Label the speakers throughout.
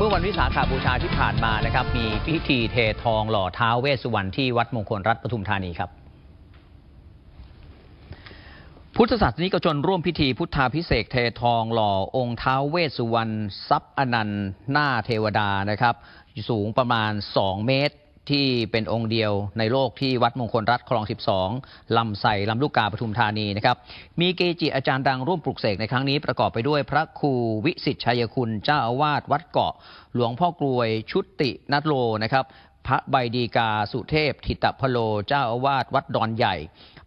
Speaker 1: เมื่อวันวิสาขบูชาที่ผ่านมานะครับ มีพิธีเททองหล่อท้าวเวสสุวรรณที่วัดมงคลรัฐปทุมธานีครับ พุทธศาสนิกชนร่วมพิธีพุทธาพิเศษเททองหล่อองค์ท้าวเวสสุวรรณทรัพย์อนันต์หน้าเทวดานะครับ สูงประมาณ 2 เมตร ที่เป็นองค์เดียวในโลกที่วัดมงคลรัฐคลอง 12 ลำไส่ลำลูกกาปทุมธานีนะครับ มีเกจิอาจารย์ดังร่วมปลุกเสกในครั้งนี้ประกอบไปด้วยพระครูวิสิตชัยคุณเจ้าอาวาสวัดเกาะ หลวงพ่อกลวยชุตินัทโลนะครับ พระใบดีกาสุเทพ ทิตพโลเจ้าอาวาสวัดดอนใหญ่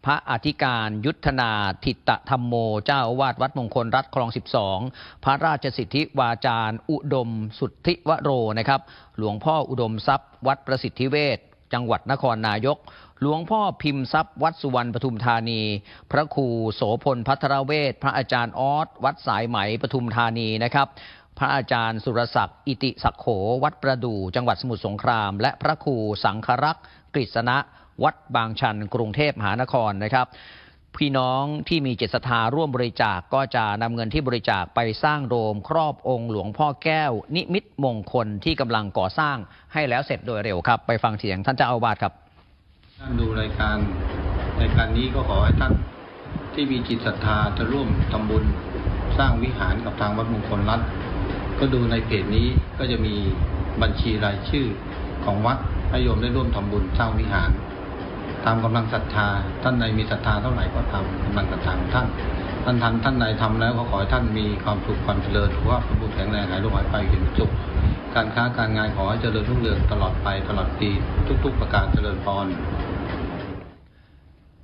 Speaker 1: พระอธิการยุทธนาทิตธรรมโม เจ้าอาวาสวัดมงคลรัฐคลอง 12 พระราชสิทธิวาจารย์ อุดมสุทธิวโรนะครับ หลวงพ่ออุดมทรัพย์ วัดประสิทธิเวชจังหวัดนครนายก หลวงพ่อพิมพ์ทรัพย์ วัดสุวรรณปทุมธานี พระครูโสพลพัทรเวชพระอาจารย์ออสวัดสายไหมปทุมธานีนะครับพระอาจารย์สุรศักดิ์อิติศักโข วัดประดู่จังหวัดสมุทรสงคราม และพระครูสังครักษ์กฤษณะ วัดบางชัน กรุงเทพมหานครนะครับ พี่น้องที่มีจิตศรัทธาร่วมบริจาคก็จะนำเงินที่บริจาคไปสร้างโดม ครอบองค์หลวงพ่อแก้ว นิมิตมงคลที่กำลังก่อสร้างให้แล้วเสร็จโดยเร็วครับ ไปฟังเสียงท่านเจ้าอาวาสครับ
Speaker 2: ท่านดูรายการรายการนี้ก็ขอให้ท่านที่มีจิตศรัทธาจะร่วมทำบุญสร้างวิหารกับทางวัดมงคลรัฐ ก็ดูในเพจนี้ก็จะมีบัญชีรายชื่อของวัดให้โยมได้ร่วมทำบุญสร้างวิหาร ตามกำลังศรัทธา ท่านใดมีศรัทธาเท่าไหร่ก็ทำกำลังศรัทธาของท่าน ท่านทำท่านใดทำแล้วก็ขอให้ท่านมีความสุขความเจริญสุขภาพสมบูรณ์แข็งแรงหายโรคหายไปเป็นสุข การค้าการงานขอให้เจริญรุ่งเรืองตลอดไปตลอดปีทุก ๆ ประการเจริญพร